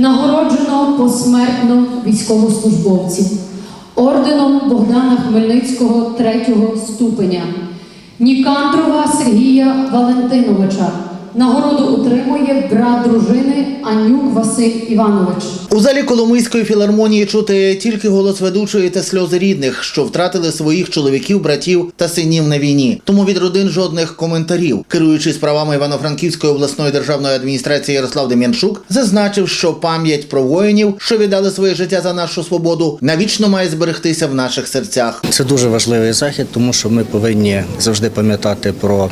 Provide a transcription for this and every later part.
Нагороджено посмертно військовослужбовців орденом Богдана Хмельницького третього ступеня Нікандрова Сергія Валентиновича. Нагороду отримує брат дружини Анюк Василь Іванович. У залі Коломийської філармонії чути тільки голос ведучої та сльози рідних, що втратили своїх чоловіків, братів та синів на війні. Тому від родин жодних коментарів. Керуючий справами Івано-Франківської обласної державної адміністрації Ярослав Дем'янчук зазначив, що пам'ять про воїнів, що віддали своє життя за нашу свободу, навічно має зберегтися в наших серцях. Це дуже важливий захід, тому що ми повинні завжди пам'ятати про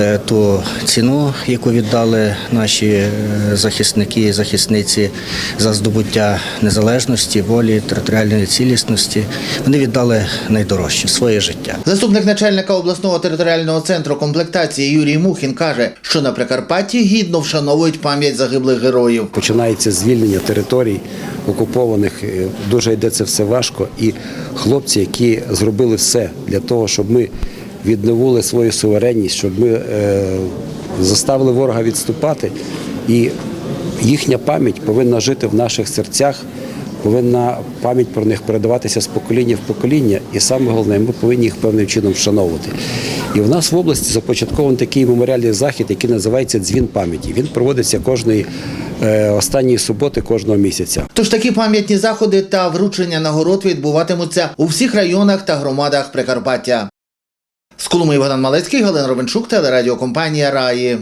е, ту ціну, яку віддали наші е, захисники і захисниці за здобуття незалежності, волі, територіальної цілісності. Вони віддали найдорожче своє життя. Заступник начальника обласного територіального центру комплектації Юрій Мухін каже, що на Прикарпатті гідно вшановують пам'ять загиблих героїв. Починається звільнення територій окупованих. Е, Дуже йде це все важко. І хлопці, які зробили все для того, щоб ми відновили свою суверенність, щоб ми е, заставили ворога відступати. І їхня пам'ять повинна жити в наших серцях. Повинна пам'ять про них передаватися з покоління в покоління, і саме головне, ми повинні їх певним чином вшановувати. І в нас в області започаткований такий меморіальний захід, який називається Дзвін пам'яті. Він проводиться кожної е, останньої суботи кожного місяця. Тож такі пам'ятні заходи та вручення нагород відбуватимуться у всіх районах та громадах Прикарпаття. З Колуми Богдан Малецький, Галина Ровенчук, телерадіокомпанія Раї.